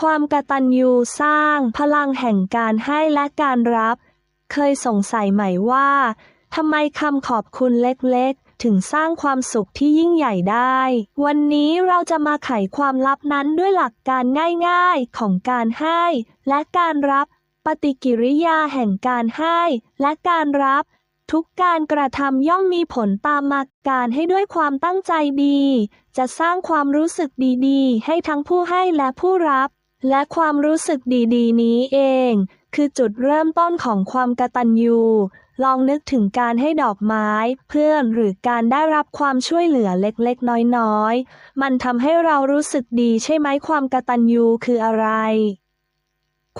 ความกตัญญูสร้างพลังแห่งการให้และการรับ เคยสงสัยไหมว่าทำไมคำขอบคุณเล็กๆ ถึงสร้างความสุขที่ยิ่งใหญ่ได้ วันนี้เราจะมาไขความลับนั้นด้วยหลักการง่ายๆ ของการให้ และการรับ ปฏิกิริยาแห่งการให้ และการรับ ทุกการกระทำย่อมมีผลตามมาการให้ด้วยความตั้งใจดี จะสร้างความรู้สึกดีๆ ให้ทั้งผู้ให้และผู้รับ และความรู้สึกดีๆ นี้เอง คือจุดเริ่มต้นของความกตัญญูลองนึกถึงการให้ดอกไม้ เพื่อนหรือการได้รับความช่วยเหลือเล็กๆ น้อยๆ มันทำให้เรารู้สึกดีใช่ไหมความกตัญญูคืออะไร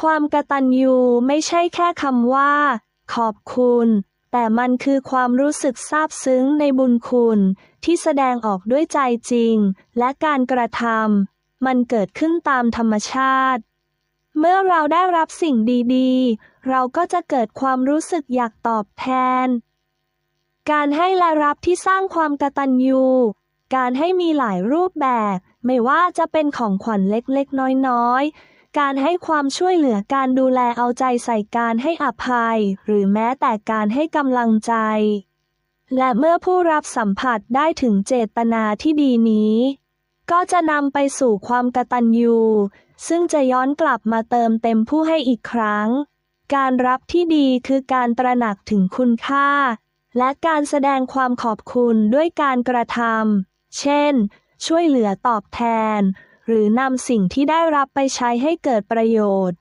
ความกตัญญูไม่ใช่แค่คำว่า ขอบคุณ แต่มันคือความรู้สึกซาบซึ้งในบุญคุณ ที่แสดงออกด้วยใจจริง และการกระทำ มันเกิดขึ้นตามธรรมชาติ เมื่อเราได้รับสิ่งดีๆ เราก็จะเกิดความรู้สึกอยากตอบแทน การให้และรับที่สร้างความกตัญญูการให้มีหลายรูปแบบ ไม่ว่าจะเป็นของขวัญเล็กๆ น้อยๆ การให้ความช่วยเหลือการดูแลเอาใจใส่การให้อภัย หรือแม้แต่การให้กำลังใจ และเมื่อผู้รับสัมผัสได้ถึงเจตนาที่ดีนี้ ก็จะนำไปสู่ความกตัญญูซึ่งจะย้อนกลับมาเติมเต็มผู้ให้อีกครั้ง การรับที่ดีคือการตระหนักถึงคุณค่า และการแสดงความขอบคุณด้วยการกระทำเช่น ช่วยเหลือตอบแทน หรือนำสิ่งที่ได้รับไปใช้ให้เกิดประโยชน์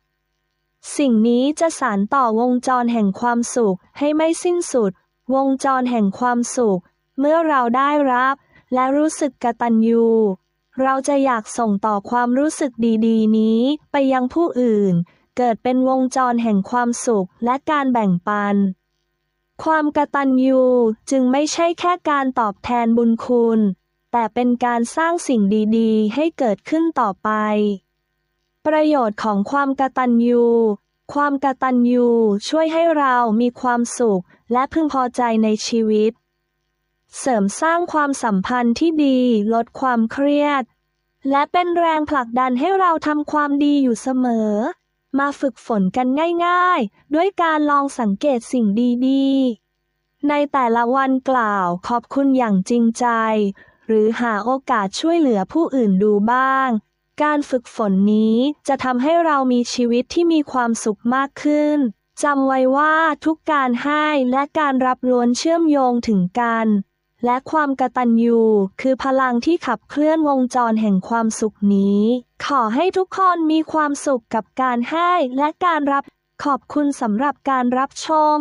สิ่งนี้จะสานต่อวงจรแห่งความสุขให้ไม่สิ้นสุด วงจรแห่งความสุข เมื่อเราได้รับ และรู้สึกกตัญญู เราจะอยากส่งต่อความรู้สึกดีๆ นี้ไปยังผู้อื่น เกิดเป็นวงจรแห่งความสุขและการแบ่งปัน ความกตัญญูจึงไม่ใช่แค่การตอบแทนบุญคุณ แต่เป็นการสร้างสิ่งดีๆ ให้เกิดขึ้นต่อไป ประโยชน์ของความกตัญญูความกตัญญูช่วยให้เรามีความสุขและพึงพอใจในชีวิต เสริมสร้างความสัมพันธ์ที่ดี ลดความเครียด และเป็นแรงผลักดันให้เราทำความดีอยู่เสมอ มาฝึกฝนกันง่ายๆ ด้วยการลองสังเกตสิ่งดีๆ ในแต่ละวันกล่าวขอบคุณอย่างจริงใจ หรือหาโอกาสช่วยเหลือผู้อื่นดูบ้าง การฝึกฝนนี้จะทำให้เรามีชีวิตที่มีความสุขมากขึ้นจำไว้ว่าทุกการให้และการรับล้วนเชื่อมโยงถึงกัน และความกตัญญูคือพลังที่ขับเคลื่อนวงจรแห่งความสุขนี้ ขอให้ทุกคนมีความสุขกับการให้และการรับ ขอบคุณสำหรับการรับชม